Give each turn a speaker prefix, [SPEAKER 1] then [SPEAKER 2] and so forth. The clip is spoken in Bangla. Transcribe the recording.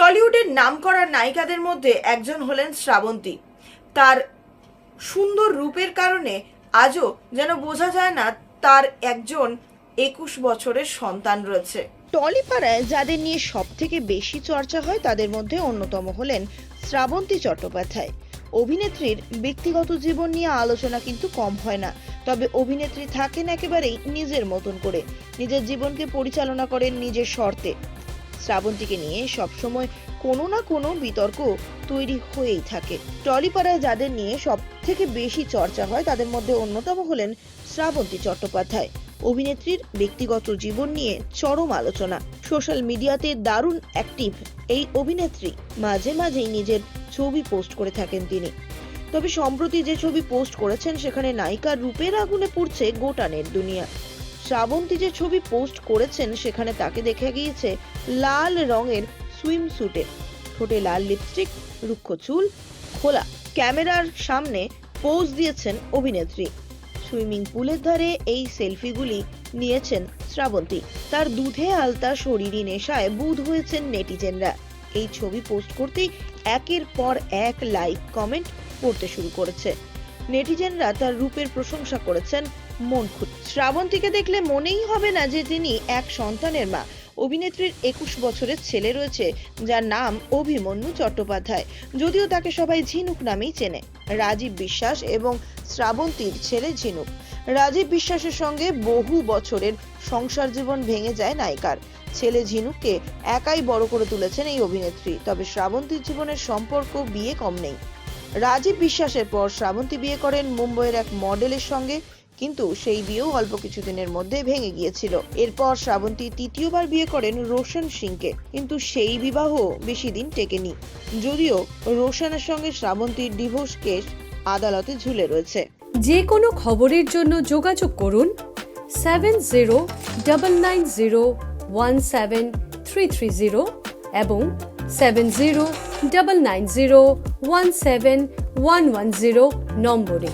[SPEAKER 1] টলিউডের নামকরা নায়িকাদের মধ্যে একজন হলেন শ্রাবন্তী। তার সুন্দর রূপের কারণে আজও যেন বোঝা যায় না তার একজন একুশ বছরের সন্তান রয়েছে।
[SPEAKER 2] টলিপাড়ায় যাদের নিয়ে সব থেকে বেশি চর্চা হয় তাদের মধ্যে অন্যতম হলেন শ্রাবন্তী চট্টোপাধ্যায়। অভিনেত্রীর ব্যক্তিগত জীবন নিয়ে আলোচনা কিন্তু কম হয় না, তবে অভিনেত্রী থাকেন একেবারেই নিজের মতন করে। নিজের জীবনকে পরিচালনা করেন নিজের শর্তে। শ্রাবন্তীকে নিয়ে সবসময় কোনো না কোনো বিতর্ক তৈরি হয়েই থাকে। টলিপাড়ায় যাদের নিয়ে সব থেকে বেশি চর্চা হয়, তাদের মধ্যে অন্যতম হলেন শ্রাবন্তী চট্টোপাধ্যায়। অভিনেত্রীর ব্যক্তিগত জীবন নিয়ে চরম আলোচনা। সোশ্যাল মিডিয়াতে দারুণ অ্যাক্টিভ এই অভিনেত্রী। মাঝে মাঝেই নিজের ছবি পোস্ট করে থাকেন তিনি। তবে সম্প্রতি যে ছবি পোস্ট করেছেন, সেখানে নায়িকার রূপের আগুনে পুড়ছে গোটানের দুনিয়া। শ্রাবন্তী যে ছবি পোস্ট করেছেন, সেখানে তাকে দেখা গিয়েছে লাল রঙের সুইম স্যুটে ঠোঁটে লাল লিপস্টিক রুক্ষ চুল, খোলা। ক্যামেরার সামনে পোজ দিয়েছেন অভিনেত্রী। সুইমিং পুলের ধারে এই সেলফিগুলি নিয়েছেন শ্রাবন্তী। তার দুধে আলতা শরীরী নেশায় বুধ হয়েছেন নেটিজেনরা। এই ছবি পোস্ট করতেই একের পর এক লাইক কমেন্ট পড়তে শুরু করেছে। নেটিজেনরা তার রূপের প্রশংসা করেছেন মন খুদ শ্রাবন্তীকে দেখলে মনেই হবে না যে তিনি এক সন্তানের মা। অভিনেত্রীর একুশ বছরের ছেলে রয়েছে, যার নাম অভিমন্যু চট্টোপাধ্যায়। যদিও তাকে সবাই ঝিনুক নামেই চেনে। রাজীব বিশ্বাস এবং শ্রাবন্তীর ছেলে ঝিনুক। রাজীব বিশ্বাসের সঙ্গে বহু বছরের সংসার জীবন ভেঙে যায় নায়িকার। ছেলে ঝিনুককে একাই বড় করে তুলেছেন এই অভিনেত্রী। তবে শ্রাবন্তীর জীবনের সম্পর্ক বিয়ে কম নেই। রাজীব বিশ্বাসের পর শ্রাবন্তী বিয়ে করেন মুম্বইয়ের এক মডেলের সঙ্গে, কিন্তু সেই বিয়েও অল্প কিছুদিনের মধ্যে ভেঙে গিয়েছিল। এরপর শ্রাবন্তী তৃতীয়বার বিয়ে করেন রোশন সিংকে, কিন্তু সেই বিবাহ বেশি দিন টেকেনি। যদিও রোশনের সঙ্গে শ্রাবন্তীর ডিভোর্স কেস আদালতে ঝুলে রয়েছে।
[SPEAKER 3] যে কোনো খবরের জন্য যোগাযোগ করুন seven zero double nine zero one seven three three zero এবং seven zero double nine zero one seven one one zero নম্বরে।